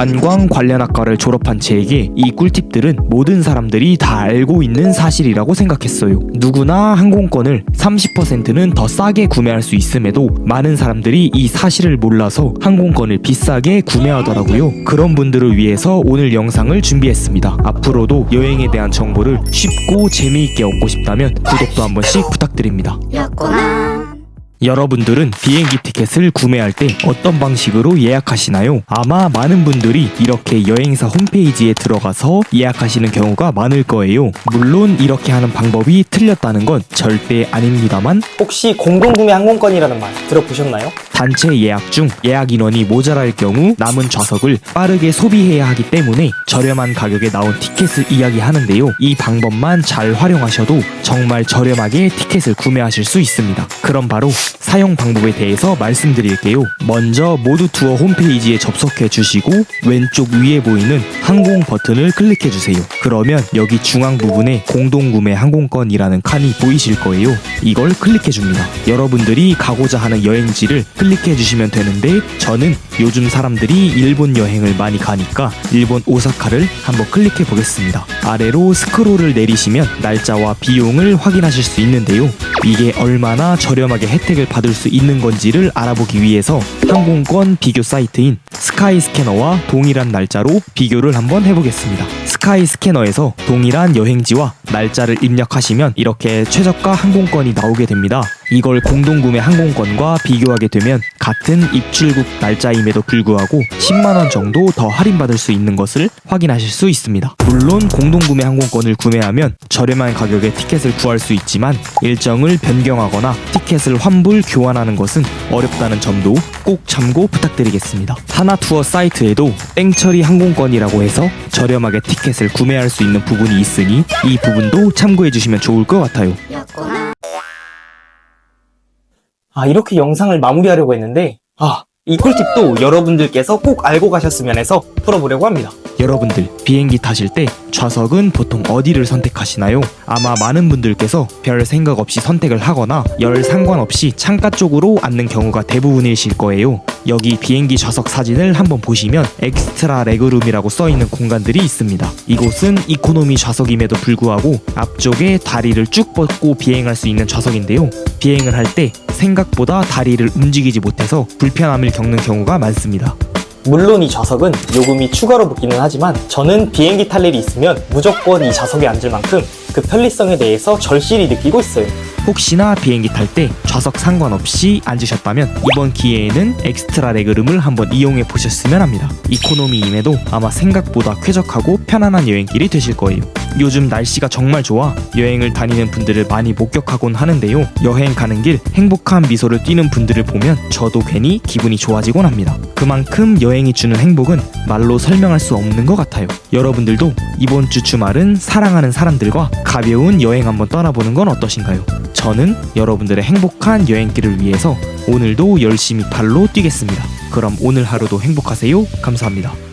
관광 관련 학과를 졸업한 제에게 이 꿀팁들은 모든 사람들이 다 알고 있는 사실이라고 생각했어요. 누구나 항공권을 30%는 더 싸게 구매할 수 있음에도 많은 사람들이 이 사실을 몰라서 항공권을 비싸게 구매하더라고요. 그런 분들을 위해서 오늘 영상을 준비했습니다. 앞으로도 여행에 대한 정보를 쉽고 재미있게 얻고 싶다면 구독도 한 번씩 부탁드립니다. 였구나. 여러분들은 비행기 티켓을 구매할 때 어떤 방식으로 예약하시나요? 아마 많은 분들이 이렇게 여행사 홈페이지에 들어가서 예약하시는 경우가 많을 거예요. 물론 이렇게 하는 방법이 틀렸다는 건 절대 아닙니다만 혹시 공동구매 항공권이라는 말 들어보셨나요? 단체 예약 중 예약 인원이 모자랄 경우 남은 좌석을 빠르게 소비해야 하기 때문에 저렴한 가격에 나온 티켓을 이야기하는데요. 이 방법만 잘 활용하셔도 정말 저렴하게 티켓을 구매하실 수 있습니다. 그럼 바로 사용 방법에 대해서 말씀드릴게요. 먼저 모두 투어 홈페이지에 접속해 주시고 왼쪽 위에 보이는 항공 버튼을 클릭해 주세요. 그러면 여기 중앙 부분에 공동구매 항공권이라는 칸이 보이실 거예요. 이걸 클릭해 줍니다. 여러분들이 가고자 하는 여행지를 클릭해 주시면 되는데 저는 요즘 사람들이 일본 여행을 많이 가니까 일본 오사카를 한번 클릭해 보겠습니다. 아래로 스크롤을 내리시면 날짜와 비용을 확인하실 수 있는데요. 이게 얼마나 저렴하게 혜택을 받을 수 있는 건지를 알아보기 위해서 항공권 비교 사이트인 스카이 스캐너와 동일한 날짜로 비교를 한번 해보겠습니다. 스카이 스캐너에서 동일한 여행지와 날짜를 입력하시면 이렇게 최저가 항공권이 나오게 됩니다. 이걸 공동구매 항공권과 비교하게 되면 같은 입출국 날짜임에도 불구하고 10만원 정도 더 할인받을 수 있는 것을 확인하실 수 있습니다. 물론 공동구매 항공권을 구매하면 저렴한 가격에 티켓을 구할 수 있지만 일정을 변경하거나 티켓을 환불 교환하는 것은 어렵다는 점도 꼭 참고 부탁드리겠습니다. 하나투어 사이트에도 땡처리 항공권이라고 해서 저렴하게 티켓을 구매할 수 있는 부분이 있으니 이 부분도 참고해 주시면 좋을 것 같아요. 아, 이렇게 영상을 마무리하려고 했는데, 아, 이 꿀팁도 여러분들께서 꼭 알고 가셨으면 해서 풀어보려고 합니다. 여러분들 비행기 타실 때 좌석은 보통 어디를 선택하시나요? 아마 많은 분들께서 별 생각 없이 선택을 하거나 열 상관없이 창가 쪽으로 앉는 경우가 대부분이실 거예요. 여기 비행기 좌석 사진을 한번 보시면 엑스트라 레그룸이라고 써 있는 공간들이 있습니다. 이곳은 이코노미 좌석임에도 불구하고 앞쪽에 다리를 쭉 뻗고 비행할 수 있는 좌석인데요. 비행을 할 때 생각보다 다리를 움직이지 못해서 불편함을 겪는 경우가 많습니다. 물론 이 좌석은 요금이 추가로 붙기는 하지만 저는 비행기 탈 일이 있으면 무조건 이 좌석에 앉을 만큼 그 편리성에 대해서 절실히 느끼고 있어요. 혹시나 비행기 탈 때 좌석 상관없이 앉으셨다면 이번 기회에는 엑스트라 레그룸을 한번 이용해 보셨으면 합니다. 이코노미임에도 아마 생각보다 쾌적하고 편안한 여행길이 되실 거예요. 요즘 날씨가 정말 좋아 여행을 다니는 분들을 많이 목격하곤 하는데요. 여행 가는 길 행복한 미소를 띠는 분들을 보면 저도 괜히 기분이 좋아지곤 합니다. 그만큼 여행이 주는 행복은 말로 설명할 수 없는 것 같아요. 여러분들도 이번 주 주말은 사랑하는 사람들과 가벼운 여행 한번 떠나보는 건 어떠신가요? 저는 여러분들의 행복한 여행길을 위해서 오늘도 열심히 발로 뛰겠습니다. 그럼 오늘 하루도 행복하세요. 감사합니다.